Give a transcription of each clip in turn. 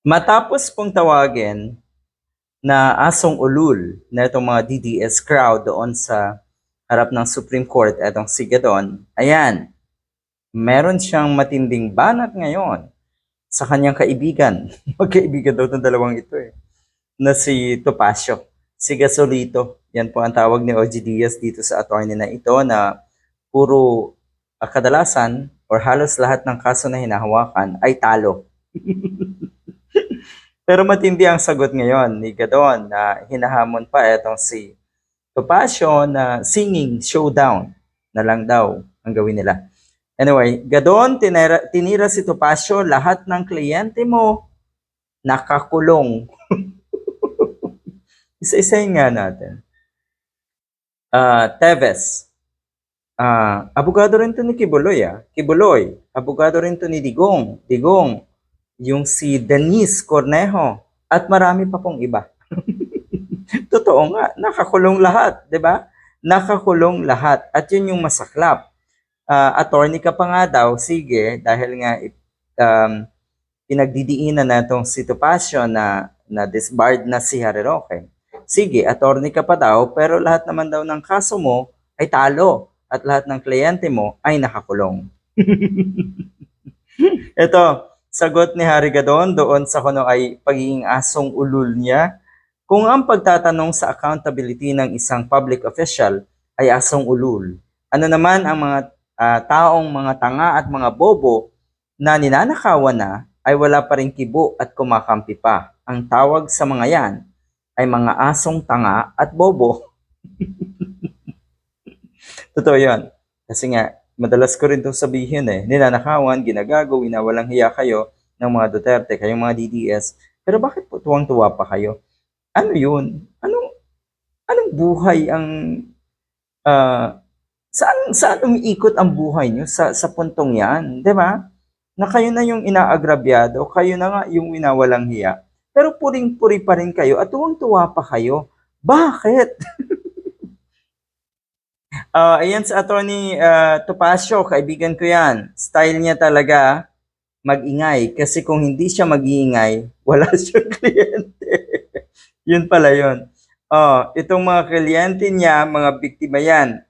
Matapos pong tawagin na asong ulul na itong mga DDS crowd doon sa harap ng Supreme Court, etong si Gadon, ayan, meron siyang matinding banat ngayon sa kanyang kaibigan. Magkaibigan daw ng dalawang ito eh. Na si Topacio, si Gasolito. Yan po ang tawag ni OG Diaz dito sa attorney na ito na puro ah, kadalasan or halos lahat ng kaso na hinahawakan ay talo. Pero matindi ang sagot ngayon ni Gadon na hinahamon pa etong si Topacio na singing showdown na lang daw ang gawin nila. Anyway, Gadon, tinira, tinira si Topacio, lahat ng kliyente mo nakakulong. Isa-isahin nga natin. Ah, Teves. Ah, abogado rin to ni Kibuloy ah. Kibuloy. Abogado rin to ni Digong. Digong. Yung si Denise Cornejo. At marami pa pong iba. Totoo nga, nakakulong lahat, 'di ba? Nakakulong lahat. At yun yung masaklap. Ah, attorney ka pa nga daw, sige, dahil nga um, pinagdidiinan na itong si Topacio na, na disbarred na si Harry Roque. Sige, attorney ka pa daw, pero lahat naman daw ng kaso mo ay talo at lahat ng kliyente mo ay nakakulong. Ito, sagot ni Harry Gadon doon sa kuno ay pagiging asong ulul niya. Kung ang pagtatanong sa accountability ng isang public official ay asong ulul, ano naman ang mga ah, taong mga tanga at mga bobo na ninanakawan na ay wala pa rin kibo at kumakampi pa. Ang tawag sa mga yan ay mga asong tanga at bobo. Totoo yan. Kasi nga, madalas ko rin itong sabihin eh, ninanakawan, ginagago, walang hiya kayo ng mga Duterte, kayong mga DDS. Pero bakit po tuwang-tuwa pa kayo? Ano yun? Anong, anong buhay ang... ah, saan, saan umiikot ang buhay nyo sa, sa puntong yan? Di ba? Na kayo na yung inaagrabyado, kayo na nga yung winawalang hiya. Pero puring-puri pa rin kayo at tuwang-tuwa pa kayo. Bakit? Ah, ayan sa attorney uh, Topacio, kaibigan ko yan. Style niya talaga mag-ingay. Kasi kung hindi siya mag-iingay, wala siyang kliyente. yun pala yun. Oh, itong mga kliyente niya, mga biktima yan.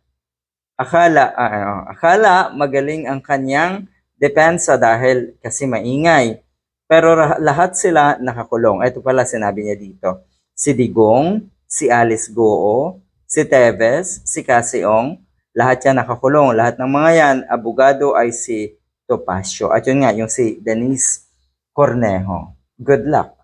Akala, ano, akala magaling ang kanyang depensa dahil kasi maingay. Pero lahat sila nakakulong. Ito pala sinabi niya dito. Si Digong, si Alice Goo, si Teves, si Casiong, lahat yan nakakulong. Lahat ng mga yan, abogado ay si Topacio. At yun nga, yung si Denise Cornejo. Good luck.